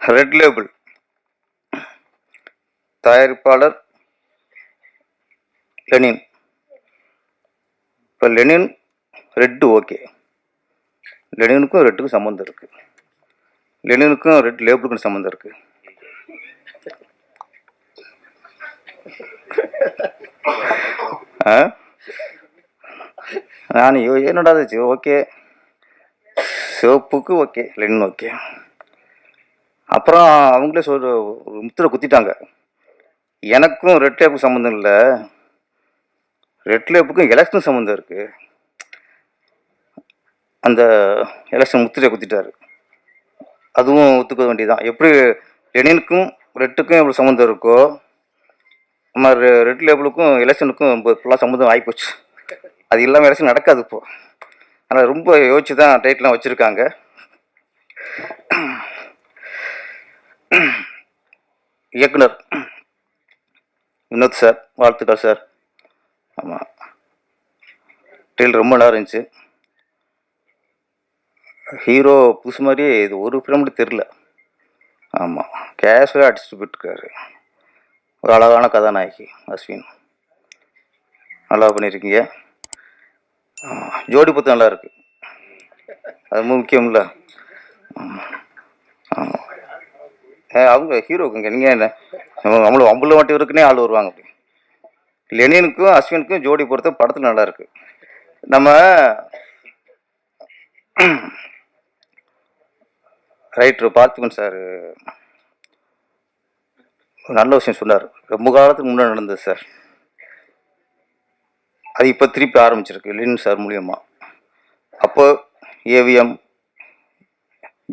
Red label தயாரிப்பாளர் Lenin. இப்போ Lenin red okay லெனினுக்கும் ரெட்டுக்கும் சம்மந்தம் இருக்குது லெனினுக்கும் ரெட் லேபிளுக்கும் சம்மந்தம் இருக்குது ஆ? நான் ஐயோ என்னடா இது ஓகே சிவப்புக்கு ஓகே லெனின் ஓகே அப்புறம் அவங்களே சொல் ஒரு முத்திரை குத்திட்டாங்க. எனக்கும் ரெட் டேப்புக்கு சம்மந்தம் இல்லை. ரெட் டேப்புக்கும் எலெக்ஷன் சம்மந்தம் இருக்குது அந்த எலெக்ஷன் முத்திரையை குத்திட்டாரு. அதுவும் ஒத்துக்க வேண்டியதுதான். எப்படி லெனினுக்கும் ரெட்டுக்கும் எவ்வளோ சம்மந்தம் இருக்கோ நம்ம ரெட் லேபிளுக்கும் எலெக்ஷனுக்கும் இப்போ ஃபுல்லாக சம்மந்தம் ஆகிப்போச்சு அது இல்லாமல் எலெக்ஷன் நடக்காது இப்போ. ஆனால் ரொம்ப யோசிச்சு தான் டைட்லாம் வச்சுருக்காங்க. இயக்குனர் வினோத் சார் வாழ்த்துக்கள் சார். ஆமாம் டெய்லர் ரொம்ப நல்லா இருந்துச்சு. ஹீரோ புதுசு மாதிரியே இது ஒரு ஃபிலிம் தெரில ஆமாம் கேஷுவலாக அடிச்சுட்டு போயிட்டுருக்காரு. ஒரு அழகான கதாநாயகி அஸ்வின். நல்லா பண்ணியிருக்கீங்க. ஜோடி பத்து நல்லாருக்கு அது ரொம்ப முக்கியம்ல. அவங்க ஹீரோக்குங்க நீங்கள் என்ன? அவ்வளோ அம்புல வாட்டி இருக்குன்னே ஆள் வருவாங்க. அப்படி லெனினுக்கும் அஸ்வினுக்கும் ஜோடி பொறுத்த படத்தில் நல்லா இருக்கு. நம்ம ரைட்ரு பார்த்திபன் சார் நல்ல விஷயம் சொன்னார். ரொம்ப காலத்துக்கு முன்னாடி நடந்தது சார் அது இப்போ திருப்பி ஆரம்பிச்சிருக்கு லின் சார் மூலியமாக அப்போ ஏவிஎம்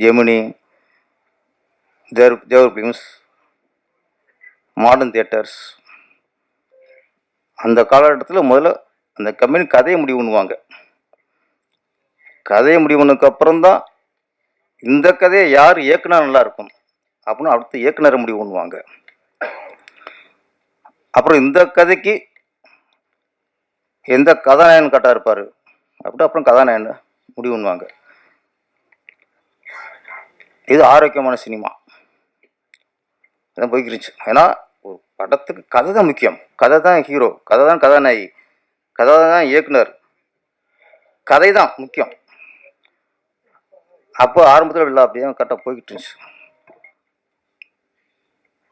ஜெமினி தேர் தேவர் ஃபிலிம்ஸ் மாடர்ன் தியேட்டர்ஸ் அந்த காலகட்டத்தில் முதல்ல அந்த கம்பெனி கதையை முடிவு பண்ணுவாங்க. கதையை முடிவு பண்ணதுக்கு தான் இந்த கதையை யார் இயக்குனா நல்லா இருக்கும் அப்படின்னு அடுத்த இயக்குனரை முடிவு பண்ணுவாங்க. அப்புறம் இந்த கதைக்கு எந்த கதாநாயகன் கரெக்டாக இருப்பார் அப்படி அப்புறம் கதாநாயகன் முடிவு பண்ணுவாங்க. இது ஆரோக்கியமான சினிமா. அதான் போய்க்கிருச்சு. ஏன்னா ஒரு படத்துக்கு கதை தான் முக்கியம். கதை தான் ஹீரோ. கதை தான் கதாநாயகி. கதை தான் இயக்குனர். கதை தான் முக்கியம். அப்போ ஆரம்பத்தில் இல்லை அப்படியே கரெக்டாக போய்கிட்டு இருந்துச்சு.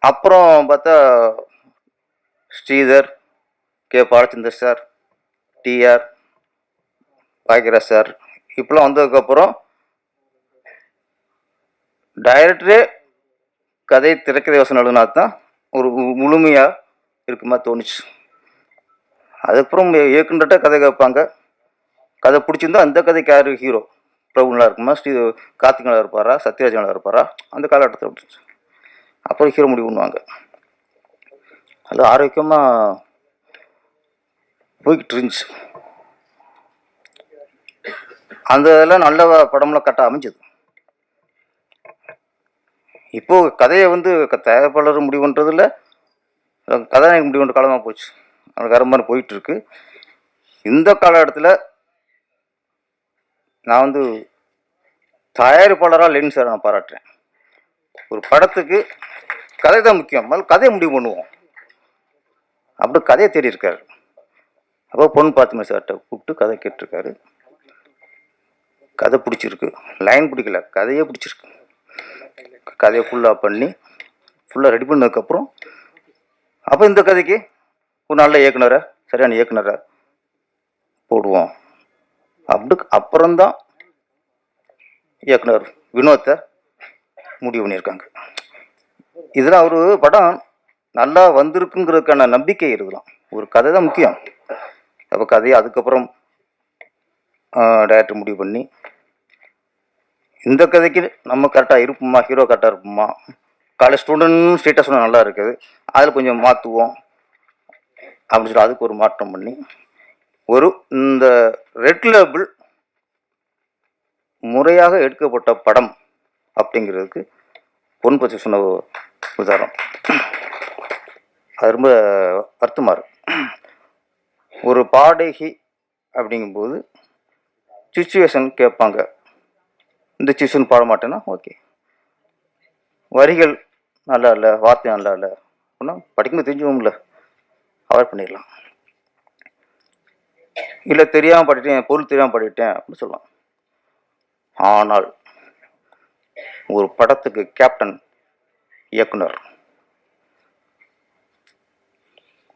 அப்புறம் பார்த்தா Sridhar K. Balachander sir T R Bhagyaraj sir. இப்பெல்லாம் வந்ததுக்கப்புறம் டைரக்டரே கதை திரைக்கதை யோசனை எழுதினா தான் ஒரு முழுமையாக இருக்குமா தோணுச்சு. அதுக்கப்புறம் இயக்குன்றட்ட கதை கேட்பாங்க. கதை பிடிச்சிருந்தா அந்த கதைக்கு யார் ஹீரோ பிரபு நல்லா இருக்குமா? ஸ்ரீ கார்த்திக் நல்லா இருப்பாரா? சத்யராஜனாக இருப்பாரா? அந்த காலகட்டத்தில் பிடிச்சி அப்புறம் ஹீரோ முடிவு பண்ணுவாங்க. அது ஆரோக்கியமாக போய்கிட்டு இருந்துச்சு. அந்த இதெல்லாம் நல்ல படம்லாம் கட்ட அமைஞ்சது. இப்போ கதையை வந்து க- தயாரிப்பாளர் முடிவு பண்ணுறதில்ல கதாநாயகன் முடிவு பண்ணுற காலமாக போச்சு. அந்த வேற மாதிரி போயிட்டு இருக்கு இந்த காலகட்டத்தில் நான் வந்து தயாரிப்பாளராக லென் சார் நான் பாராட்டுறேன். ஒரு படத்துக்கு கதை தான் முக்கியம். முதல்ல கதையை முடிவு பண்ணுவோம். அப்படி கதையை தேடி இருக்காரு. அப்போ பொண்ணு பார்த்துமே சார்கிட்ட கூப்பிட்டு கதை கேட்டிருக்காரு. கதை பிடிச்சிருக்கு. லைன் பிடிக்கல. கதையே பிடிச்சிருக்கு. கதையை ஃபுல்லாக பண்ணி ஃபுல்லாக ரெடி பண்ணதுக்கப்புறம் அப்போ இந்த கதைக்கு ஒரு நல்ல இயக்குனரை சரியான இயக்குனரை போடுவோம். அப்படி அப்புறம்தான் இயக்குனர் வினோத்தை முடிவு பண்ணியிருக்காங்க. இதில் அவர் படம் நல்லா வந்திருக்குங்கிறதுக்கான நம்பிக்கை இருக்கலாம். ஒரு கதை தான் முக்கியம். அப்போ கதையை அதுக்கப்புறம் டேரக்டர் முடிவு பண்ணி இந்த கதைக்கு நம்ம கரெக்டாக இருப்போமா? ஹீரோ கரெக்டாக இருப்போமா? காலேஜ் ஸ்டூடெண்ட் ஸ்டேட்டஸ் நல்லா இருக்குது. அதில் கொஞ்சம் மாற்றுவோம் அப்படின்னு சொல்லி அதுக்கு ஒரு மாற்றம் பண்ணி ஒரு இந்த ரெட் லேபிள் முறையாக எடுக்கப்பட்ட படம் அப்படிங்கிறதுக்கு பொன் பற்றி சொன்ன உதாரணம். அது ரொம்ப வருத்தமாக ஒரு பாடகி அப்படிங்கும்போது சுச்சுவேஷன் கேட்பாங்க. இந்த சீசன் பாட மாட்டேன்னா ஓகே வரிகள் நல்லா இல்லை வார்த்தை நல்லா இல்லை அப்படின்னா படிக்கும்போது தெரிஞ்சுவோம்ல அவாய்ட் பண்ணிடலாம். இல்லை தெரியாமல் படிட்டேன் பொருள் தெரியாமல் படிட்டேன் அப்படின்னு சொல்லலாம். ஆனால் ஒரு படத்துக்கு கேப்டன் இயக்குனர்.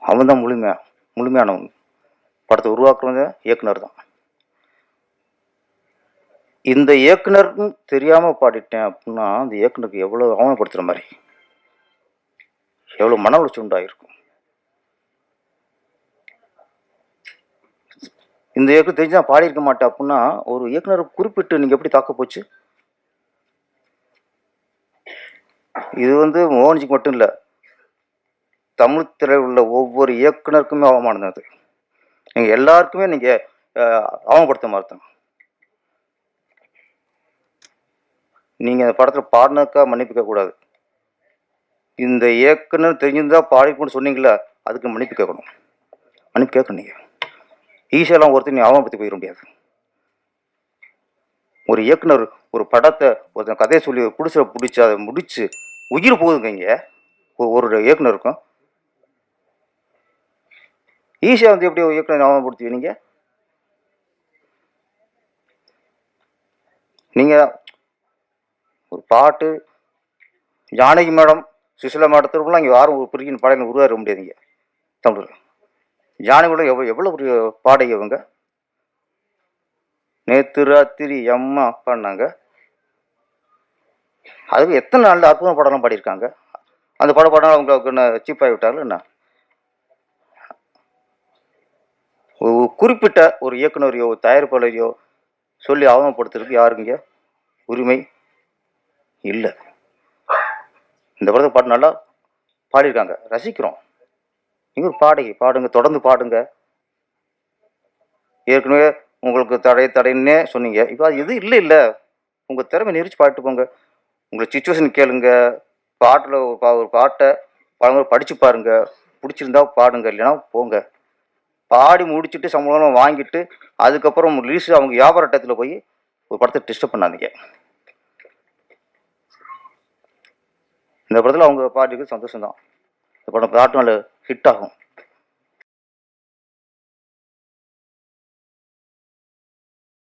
அவன் தான் முழுமையா முழுமையானவன். படத்தை உருவாக்குறவங்க இயக்குனர் தான். இந்த இயக்குனருக்கும் தெரியாமல் பாடிட்டேன் அப்படின்னா அந்த இயக்குனருக்கு எவ்வளோ அவமானப்படுத்துகிற மாதிரி. எவ்வளோ மன உளைச்சி உண்டாயிருக்கும். இந்த இயக்குனர் தெரிஞ்சு நான் பாடியிருக்க மாட்டேன் அப்படின்னா ஒரு இயக்குனர் குறிப்பிட்டு நீங்கள் எப்படி தாக்க போச்சு? இது வந்து மோகன்ஜிக்கு மட்டும் இல்லை தமிழ் திரையில் உள்ள ஒவ்வொரு இயக்குனருக்குமே அவமானம் தான் அது. நீங்கள் எல்லாருக்குமே நீங்கள் அவமானப்படுத்த மாதிரி தான். நீங்கள் அந்த படத்தில் பாடினக்கா மன்னிப்பு கேட்கக்கூடாது. இந்த இயக்குனர் தெரிஞ்சிருந்தா பாடிக்கணும்னு சொன்னீங்களா அதுக்கு மன்னிப்பு கேட்கணும். மன்னிப்பு கேட்கணும் நீங்கள் ஈஸியெல்லாம் ஒருத்தர் நீ அவமானப்படுத்தி போயிட முடியாது. ஒரு இயக்குனர் ஒரு படத்தை ஒருத்தன் கதையை சொல்லி பிடிச்ச பிடிச்சி அதை முடித்து உயிர் போகுதுங்க இங்கே. ஒரு இயக்குனருக்கும். ஈஸியாக வந்து எப்படி ஒரு இயக்குனர் அவமானப்படுத்துவீங்க நீங்கள் நீங்கள் ஒரு பாட்டு ஜானகி மேடம் சுசிலா மேடத்திற்குலாம் இங்கே யாரும் ஒரு பிரிக்கின் பாடல் உருவாக முடியாதுங்க தமிழ். ஜானகி மேடம் எவ்வளோ எவ்வளோ பெரிய பாடகி அவங்க நேத்து ராத்திரி அம்மா பண்ணாங்க அதுக்கு எத்தனை நாளில் அற்புதம் படம்லாம் பாடியிருக்காங்க? அந்த படம் பாடம் அவங்களுக்கு என்ன சீப்பாகி விட்டாலும் என்ன? ஒரு குறிப்பிட்ட ஒரு இயக்குனரையோ தயாரிப்பாளரையோ சொல்லி அவமானப்படுத்துறதுக்கு யாருங்க உரிமை? இல்லை. இந்த படத்தை பாட்டு நல்லா பாடியிருக்காங்க. ரசிக்கிறோம். நீங்கள் பாடகி பாடுங்க தொடர்ந்து பாடுங்க. ஏற்கனவே உங்களுக்கு தடை தடைன்னே சொன்னீங்க. இப்போ அது எதுவும் இல்லை இல்லை. உங்கள் திறமை நெரிச்சு பாட்டு போங்க. உங்களை சுச்சுவேஷன் கேளுங்க. பாட்டில் ஒரு பா ஒரு பாட்டை பழமுறை படித்து பாருங்கள் பிடிச்சிருந்தா பாடுங்க இல்லைன்னா போங்க. பாடி முடிச்சுட்டு சம்பளம் வாங்கிட்டு அதுக்கப்புறம் ரிலீஸ் அவங்க வியாபார டயத்தில் போய் ஒரு படத்தை டிஸ்டர்ப் பண்ணாதீங்க. இந்த படத்தில் அவங்க பாட்டுக்கு சந்தோஷம் தான் இந்த படம் பாட்டு நல்ல ஹிட் ஆகும்.